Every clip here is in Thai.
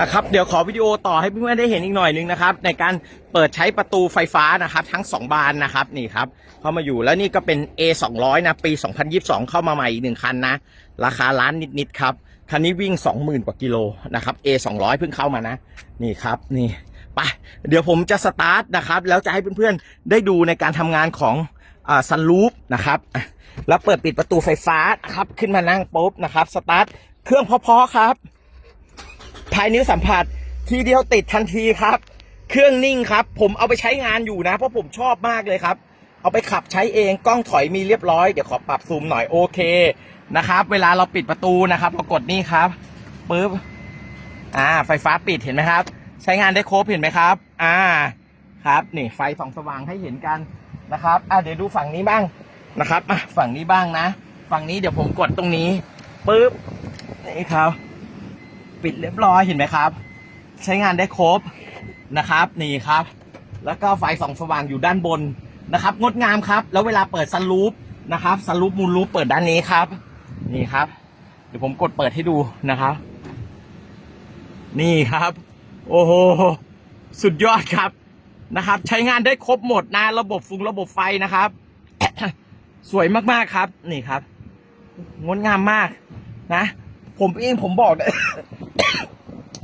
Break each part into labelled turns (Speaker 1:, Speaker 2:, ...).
Speaker 1: อะครับเดี๋ยวขอวิดีโอต่อให้เพื่อนๆได้เห็นอีกหน่อยนึงนะครับ ในการเปิดใช้ประตูไฟฟ้านะครับ ทั้ง 2 บานนะครับนี่ครับเข้ามาอยู่แล้วนี่ก็เป็น A 2 0 0นะปี 2022 เข้ามาใหม่อีกหนึ่งคันนะ ราคาล้านนิดๆครับคันนี้วิ่ง 20,000 กว่ากิโลนะครับ A 2 0 0เพิ่งเข้ามานะ นี่ครับนี่ไปเดี๋ยวผมจะสตาร์ทนะครับ แล้วจะให้เพื่อนๆได้ดูในการทำงานของซันลูปนะครับแล้วเปิดปิดประตูไฟฟ้านะครับขึ้นมานั่งปุ๊บนะครับสตาร์ทเครื่องพอๆครับ ภายนิ้วสัมผัส ทีเดียวติดทันทีครับ เครื่องนิ่งครับ ผมเอาไปใช้งานอยู่นะ เพราะผมชอบมากเลยครับ เอาไปขับใช้เองกล้องถอยมีเรียบร้อย เดี๋ยวขอปรับซูมหน่อยโอเคนะครับ เวลาเราปิดประตูนะครับเรากดนี่ครับปึ๊บอ่า ไฟฟ้าปิดเห็นไหมครับ ใช้งานได้ครบเห็นไหมครับ อ่าครับนี่ไฟส่องสว่างให้เห็นกันนะครับอ่าเดี๋ยวดูฝั่งนี้บ้างนะครับอะฝั่งนี้บ้างนะ ฝั่งนี้เดี๋ยวผมกดตรงนี้ปึ๊บนี่ครับ ปิดเรียบร้อยเห็นไหมครับ ใช้งานได้ครบนะครับนี่ครับ แล้วก็ไฟส่องสว่างอยู่ด้านบนนะครับ งดงามครับ แล้วเวลาเปิดซันรูปนะครับซันรูปมูลรูปเปิดด้านนี้ครับ นี่ครับ เดี๋ยวผมกดเปิดให้ดูนะครับ นี่ครับ โอ้โหสุดยอดครับนะครับ ใช้งานได้ครบหมดนะระบบฟุงระบบไฟนะครับ สวยมากๆครับ นี่ครับงดงามมากนะ ผมเองผมบอก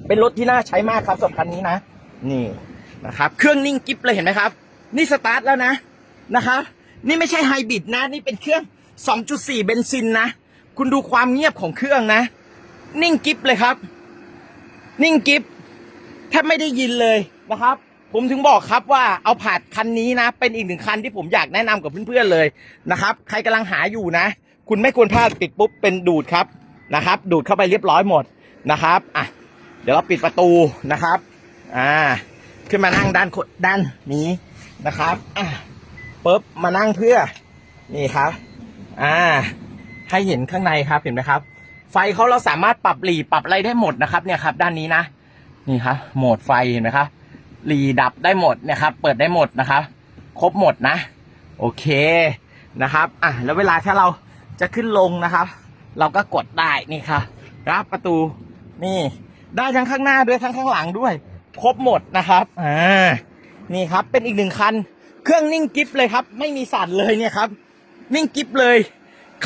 Speaker 1: เป็นรถที่น่าใช้มากครับสำหรับคันนี้นะ นี่นะครับ เครื่องนิ่งกิฟเลยเห็นไหมครับ นี่สตาร์ทแล้วนะนะครับ นี่ไม่ใช่ไฮบริดนะ นี่เป็นเครื่อง 2.4 เบนซินนะ คุณดูความเงียบของเครื่องนะ นิ่งกิฟเลยครับ นิ่งกิฟแทบไม่ได้ยินเลยนะครับ ผมถึงบอกครับว่าเอาผาดคันนี้นะ เป็นอีกหนึ่งคันที่ผมอยากแนะนำกับเพื่อนๆเลยนะครับ ใครกำลังหาอยู่นะ คุณไม่ควรพลาดปิดปุ๊บเป็นดูดครับนะครับ ดูดเข้าไปเรียบร้อยหมดนะครับอะ เดี๋ยวเราปิดประตูนะครับ อ่า ขึ้นมานั่งด้านด้านนี้นะครับอะปุ๊บมานั่งเพื่อ นี่ครับ อ่า ให้เห็นข้างในครับเห็นไหมครับ ไฟเขาเราสามารถปรับหลีปรับอะไรได้หมดนะครับ เนี่ยครับ ด้านนี้นะ นี่ครับ โหมดไฟเห็นไหมครับหลีดับได้หมดนะครับ เปิดได้หมดนะครับ ครบหมดนะ โอเคนะครับ อะ แล้วเวลาถ้าเราจะขึ้นลงนะครับ เราก็กดได้นี่ครับรับประตูนี่ ได้ทั้งข้างหน้าด้วยทั้งข้างหลังด้วย ครบหมดนะครับอ่านี่ครับเป็นอีกหนึ่งคัน เครื่องนิ่งกิฟเลยครับ ไม่มีสั่นเลยเนี่ยครับ นิ่งกิฟเลย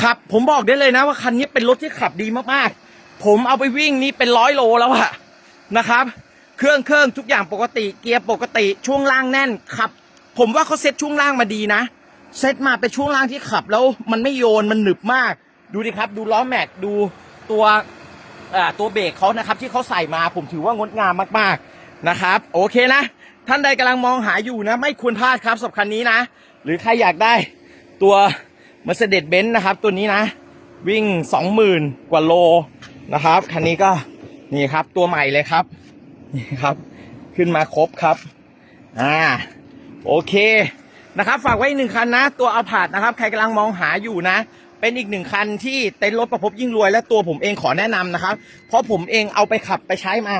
Speaker 1: ขับ ผมบอกได้เลยนะว่าคันนี้เป็นรถที่ขับดีมากๆ ผมเอาไปวิ่งนี่เป็นร้อยโลแล้วอะนะครับ เครื่องเครื่องทุกอย่างปกติ เกียร์ปกติช่วงล่างแน่นขับ ผมว่าเขาเซ็ตช่วงล่างมาดีนะเซ็ตมาเป็นช่วงล่างที่ขับแล้วมันไม่โยนมันหนึบมาก ดูดิครับ ดูล้อแม็กดูตัว อ่าตัวเบรกเขานะครับที่เขาใส่มาผมถือว่างดงามมากๆนะครับ โอเคนะ ท่านใดกำลังมองหาอยู่นะ ไม่ควรพลาดครับสำหรับคันนี้นะ หรือใครอยากได้ตัว Mercedes-Benz นะครับ ตัวนี้นะ วิ่ง 20,000 กว่าโลนะครับคันนี้ก็นี่ครับตัวใหม่เลยครับนี่ครับ ขึ้นมาครบครับอ่าโอเคนะครับ ฝากไว้หนึ่งคันนะ ตัวอัลพาดนะครับ ใครกำลังมองหาอยู่นะ เป็นอีกหนึ่งคันที่เต็นท์รถประพบยิ่งรวยและตัวผมเองขอแนะนำนะครับ เพราะผมเองเอาไปขับไปใช้มา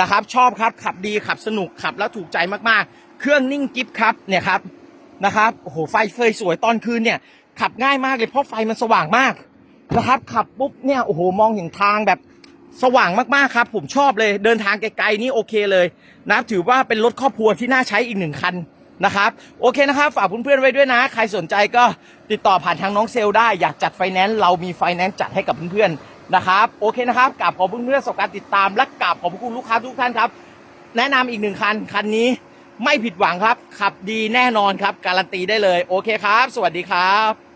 Speaker 1: นะครับ ชอบครับขับดีขับสนุกขับแล้วถูกใจมากๆ เครื่องนิ่งกิฟครับเนี่ยครับนะครับโอ้โหไฟเฟยสวยตอนคืนเนี่ยขับง่ายมากเลยเพราะไฟมันสว่างมากนะครับขับปุ๊บเนี่ยโอ้โหมองเห็นทางแบบสว่างมากๆครับ ผมชอบเลยเดินทางไกลๆนี่โอเคเลยนะครับถือว่าเป็นรถครอบครัวที่น่าใช้อีกหนึ่งคัน นะครับโอเคนะครับฝากเพื่อนๆไว้ด้วยนะ ใครสนใจก็ติดต่อผ่านทางน้องเซลได้อยากจัดไฟแนนซ์เรามีไฟแนนซ์จัดให้กับเพื่อนๆนะครับโอเคนะครับกลับขอบคุณเพื่อนๆสำหรับการติดตามและกลับขอบคุณลูกค้าทุกท่านครับ แนะนำอีกหนึ่งคันคันนี้ไม่ผิดหวังครับ ขับดีแน่นอนครับ การันตีได้เลยโอเคครับ สวัสดีครับ